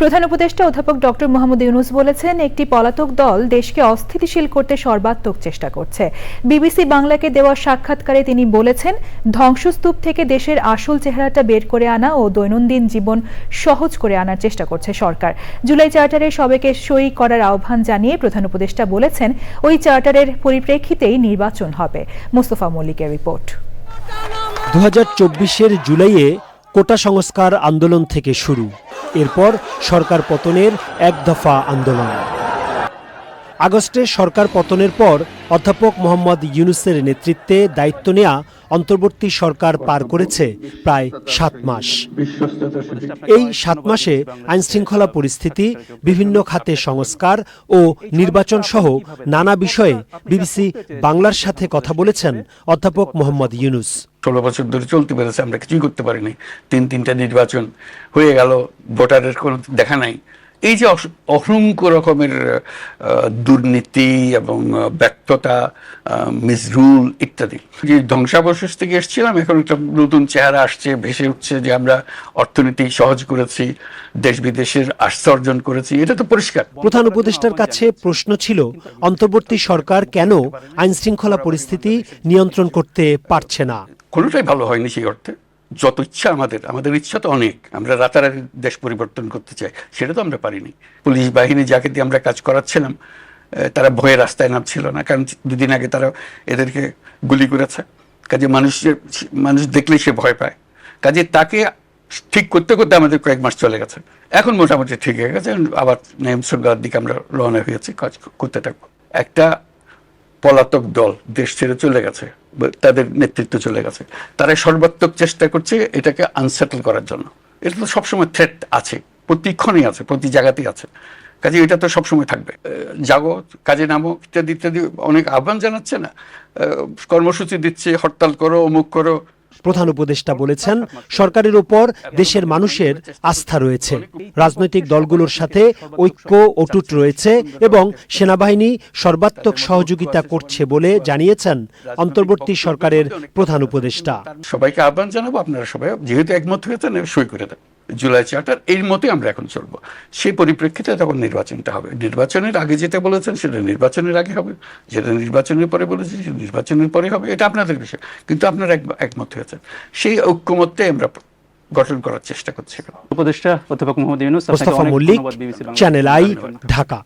প্রধান উপদেষ্টা অধ্যাপক ডক্টর মোহাম্মদ ইউনুস বলেছেন, একটি পলাতক দল দেশকে অস্থিতিশীল করতে সর্বাত্মক চেষ্টা করছে। বিবিসি বাংলাকে দেওয়া সাক্ষাৎকারে তিনি বলেছেন, ধ্বংসস্তূপ থেকে দেশের আসল চেহারাটা বের করে আনা ও দৈনন্দিন জীবন সহজ করে আনার চেষ্টা করছে সরকার। জুলাই চার্টারে সবাইকে সই করার আহ্বান জানিয়ে প্রধান উপদেষ্টা বলেছেন, ওই চার্টারের পরিপ্রেক্ষিতেই নির্বাচন হবে। মোস্তফা মল্লিকের রিপোর্ট। দু হাজার জুলাইয়ে কোটা সংস্কার আন্দোলন থেকে শুরু। এরপর সরকার পতনের এক দফা আন্দোলন। আগস্টে সরকার পতনের পর অধ্যাপক মোহাম্মদ ইউনুসের নেতৃত্বে দায়িত্ব নেয়া অন্তর্বর্তী সরকার পার করেছে প্রায় সাত মাস। এই সাত মাসে আইনশৃঙ্খলা পরিস্থিতি, বিভিন্ন খাতে সংস্কার ও নির্বাচন সহ নানা বিষয়ে বিবিসি বাংলার সাথে কথা বলেছেন অধ্যাপক মোহাম্মদ ইউনুস। ষোলো বছর ধরে চলতে পেরেছে, আমরা কিছুই করতে পারিনি। তিন তিনটা নির্বাচন হয়ে গেল, ভোটারের কোনো দেখা নাই। এই যে অসংখ্য রকমের দুর্নীতি এবং ব্যর্থতা মিসরুল ইত্যাদি। যে ধ্বংসাবশেষ থেকে এসেছিলাম এখন একটা নতুন চেহারা আসছে ভেসে উঠছে যে আমরা অর্থনীতি সহজ করেছি দেশ বিদেশের আস্থা অর্জন করেছি এটা তো পরিষ্কার। প্রধান উপদেষ্টার কাছে প্রশ্ন ছিল অন্তর্বর্তী সরকার কেন আইনশৃঙ্খলা পরিস্থিতি নিয়ন্ত্রণ করতে পারছে না? কোনোটাই ভালো হয়নি সেই অর্থে। যত ইচ্ছা আমাদের আমাদের ইচ্ছা তো অনেক। আমরা রাতারাতি দেশ পরিবর্তন করতে চাই, সেটা তো আমরা পারিনি। পুলিশ বাহিনী যাকে দিয়ে আমরা কাজ করাচ্ছিলাম তারা ভয়ে রাস্তায় নামছিল না, কারণ দুদিন আগে তারা এদেরকে গুলি করেছে। কাজে মানুষের, মানুষ দেখলেই সে ভয় পায়। কাজে তাকে ঠিক করতে করতে আমাদের কয়েক মাস চলে গেছে। এখন মোটামুটি ঠিক হয়ে গেছে আবার নিয়ম শৃঙ্খলার দিকে আমরা রওনা হয়েছি, কাজ করতে থাকব। একটা পলাতক দল দেশ ছেড়ে চলে গেছে। তাদের নেতৃত্ব চলে গেছে। তারা সর্বাত্মক চেষ্টা করছে এটাকে আনসেটল করার জন্য। এটা তো সবসময় থ্রেট আছে প্রতিক্ষণই আছে, প্রতি জায়গাতেই আছে। কাজে এটা তো সবসময় থাকবে। জাগো, কাজে নামো, ইত্যাদি ইত্যাদি অনেক আহ্বান জানাচ্ছে না। কর্মসূচি দিচ্ছে, হরতাল করো, অমুক করো। প্রধান উপদেষ্টা বলেছেন, সরকারের উপর দেশের মানুষের আস্থা রয়েছে। রাজনৈতিক দলগুলোর সাথে ঐক্য, অটুট রয়েছে এবং সেনাবাহিনী সর্বাত্মক সহযোগিতা করছে বলে জানিয়েছেন অন্তর্বর্তী সরকারের প্রধান উপদেষ্টা। সবাইকে আহ্বান জানাব, আপনারা সবাই যেহেতু একমত হয়েছেন, সই করে দেন। জুলাই চার্টার এর মতে আমরা এখন চলবো। সেই পরিপ্রেক্ষিতে তখন নির্বাচনটা হবে। নির্বাচনের আগে যেটা বলেছেন সেটা নির্বাচনের আগে হবে। যেটা নির্বাচনের পরে বলেছেন সেটা নির্বাচনের পরে হবে। এটা আপনাদের বিষয়। কিন্তু আপনারা এক- একমত হয়েছেন। সেই ঐক্যমত্যে আমরা গঠন করার চেষ্টা করছি উপদেষ্টা অধ্যাপক মোহাম্মদ ইউনুস চ্যানেল আই ঢাকা।